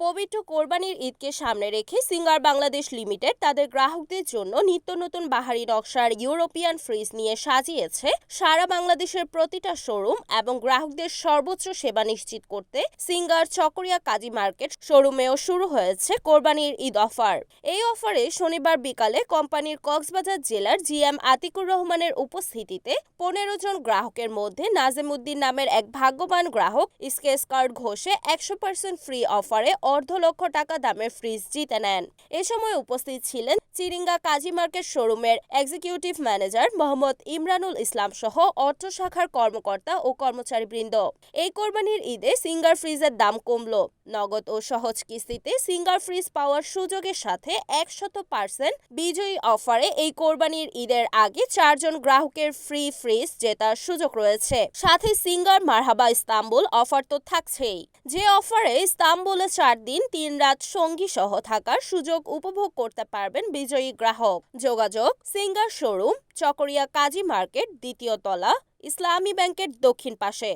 পবিত্র কোরবানির ঈদকে সামনে রেখে সিঙ্গার বাংলাদেশ লিমিটেড তাদের গ্রাহকদের জন্য নিত্য নতুন বাহারি নকশার ইউরোপিয়ান ফ্রিজ নিয়ে সাজিয়েছে সারা বাংলাদেশের প্রতিটা শোরুম এবং গ্রাহকদের সর্বোচ্চ সেবা নিশ্চিত করতে সিঙ্গার চকরিয়া কাজী মার্কেট শোরুমেও শুরু হয়েছে কোরবানির ঈদ অফার। এই অফারে শনিবার বিকালে কোম্পানির কক্সবাজার জেলার জিএম আতিকুর রহমানের উপস্থিতিতে পনেরো জন গ্রাহকের মধ্যে নাজিমুদ্দিন নামের এক ভাগ্যবান গ্রাহক স্কেচ কার্ড ঘোষে একশো পার্সেন্ট ফ্রি অফারে অর্ধ লক্ষ টাকা দামের ফ্রিজ জিতে নেন। এ সময় উপস্থিত ছিলেন চিরিঙ্গা কাজী মার্কেট শোরুমের এক্সিকিউটিভ ম্যানেজার মোহাম্মদ ইমরানুল ইসলাম সহ অর্থ শাখার কর্মকর্তা ও কর্মচারীবৃন্দ। এই কোরবানির ঈদে সিঙ্গার ফ্রিজের দাম কমল। নগদ ও সহজ কিস্তিতে সিঙ্গার ফ্রিজ পাওয়ার সুযোগের সাথে একশত পার্সেন্ট বিজয়ী অফারে এই কোরবানির ঈদের আগে চারজন গ্রাহকের ফ্রি ফ্রিজ জেতার সুযোগ রয়েছে। সাথে সিঙ্গার মারহাবা ইস্তাম্বুল অফার তো থাকছেই। যে অফারে ইস্তাম্বুলে চার দিন তিন রাত সঙ্গী সহ থাকার সুযোগ উপভোগ করতে পারবেন বিজয়ী গ্রাহক। যোগাযোগ Singer showroom Chakaria Kazi market দ্বিতীয় তলা ইসলামী ব্যাংকের দক্ষিণ পাশে।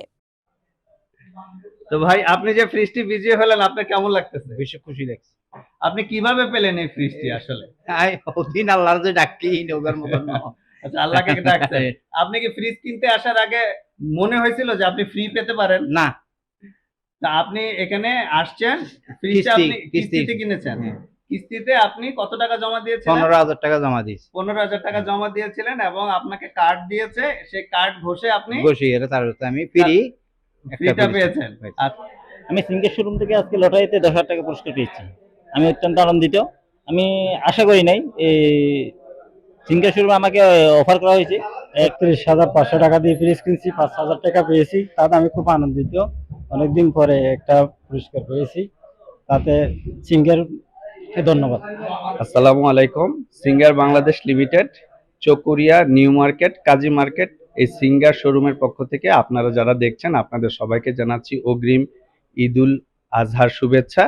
তো ভাই আপনি যে ফ্রিজটি বিজয়ী হলেন আপনার কেমন লাগতেছে? বেশি খুশি লাগছে। আপনি কীভাবে পেলেন এই ফ্রিজটি আসলে? আই ওদিন আল্লাহর যে ডাকি নৌকার মতন আচ্ছা আল্লাহকে ডাকছেন। আপনি কি ফ্রিজ কিনতে আসার আগে মনে হয়েছিল যে আপনি ফ্রি পেতে পারেন? না তা আপনি এখানে আসছেন ফ্রিজটা আপনি কিস্তিতে কিনেছেন। কিস্তিতে আপনি কত টাকা জমা দিয়েছেন পনেরো হাজার টাকা জমা দিয়েছি। পনেরো হাজার টাকা জমা দিয়েছিলেন এবং আপনাকে কার্ড দিয়েছে সেই কার্ড ঘষে আপনি তার আমি ফ্রি ফ্রিটা পেয়েছেন। আচ্ছা। আমি সিঙ্গের শোরুম থেকে আজকে লটারিতে দশ হাজার টাকা পুরস্কার পেয়েছি। আমি অত্যন্ত আনন্দিত। আমি আশা করি নাই এই সিঙ্গের শোরুমে আমাকে অফার করা হয়েছে। একত্রিশ হাজার পাঁচশো টাকা দিয়ে ফ্রিজ কিনছি পাঁচ হাজার টাকা পেয়েছি তাতে আমি খুব আনন্দিত। অনেকদিন পরে একটা পুরস্কার পেয়েছি। তাতে সিঙ্গার ধন্যবাদ। আসসালামু আলাইকুম। Singer Bangladesh limited, Chakaria, new market, Kazi market, এই সিঙ্গার শোরুমের পক্ষ থেকে আপনারা যারা দেখছেন, আপনাদের সবাইকে জানাচ্ছি অগ্রিম ঈদুল আজহার শুভেচ্ছা।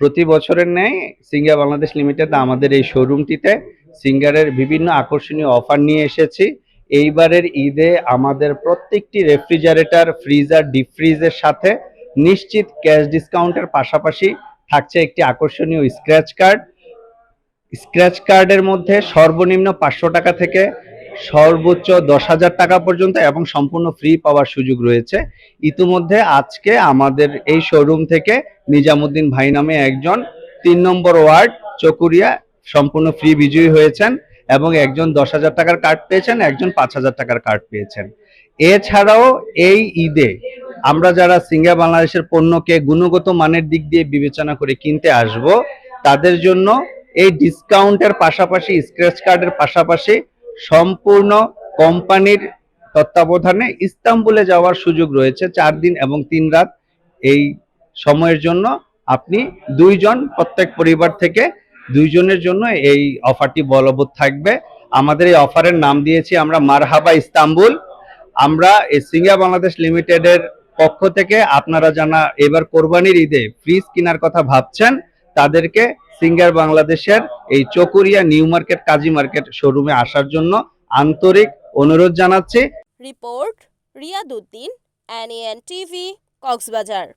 প্রতি বছরের ন্যায় সিঙ্গার বাংলাদেশ লিমিটেড আমাদের এই শোরুমটিতে সিঙ্গারের বিভিন্ন আকর্ষণীয় অফার নিয়ে এসেছি। এইবারের ঈদে আমাদের প্রত্যেকটি রেফ্রিজারেটর, ফ্রিজার ডিপ ফ্রিজের সাথে নিশ্চিত ক্যাশ ডিসকাউন্টের পাশাপাশি থাকছে একটি আকর্ষণীয় স্ক্র্যাচ কার্ড স্ক্র্যাচ কার্ডের মধ্যে সর্বনিম্ন পাঁচশো টাকা থেকে সর্বোচ্চ দশ হাজার টাকা পর্যন্ত এবং সম্পূর্ণ ফ্রি পাওয়ার সুযোগ রয়েছে। ইতিমধ্যে আজকে আমাদের এই শোরুম থেকে নিজামুদ্দিন ভাই নামে একজন তিন নম্বর ওয়ার্ড চকুরিয়া সম্পূর্ণ ফ্রি বিজয়ী হয়েছেন। এবং একজন দশ হাজার টাকার কার্ড পেয়েছেন, একজন পাঁচ হাজার টাকার কার্ড পেয়েছেন। এছাড়াও এই ঈদে আমরা যারা সিঙ্গা বাংলাদেশের পণ্যকে গুণগত মানের দিক দিয়ে বিবেচনা করে কিনতে আসব, তাদের জন্য এই ডিসকাউন্টের পাশাপাশি স্ক্র্যাচ কার্ডের পাশাপাশি সম্পূর্ণ কোম্পানির তত্ত্বাবধানে ইস্তাম্বুলে যাওয়ার সুযোগ রয়েছে চার দিন এবং তিন রাত। এই সময়ের জন্য আপনি দুইজন প্রত্যেক পরিবার থেকে দুইজনের জন্য এই অফারটি বলবৎ থাকবে। আমাদের এই অফারের নাম দিয়েছি আমরা মারহাবা ইস্তাম্বুল। আমরা এই সিঙ্গা বাংলাদেশ লিমিটেডের পক্ষ থেকে আপনারা জানা এবার কোরবানির ঈদে ফ্রিজ কেনার কথা ভাবছেন, তাদেরকে সিঙ্গার বাংলাদেশের এই Chakaria new market, Kazi market শোরুমে আসার জন্য আন্তরিক অনুরোধ জানাচ্ছি। Report, Riaduddin NN TV, Cox's Bazar.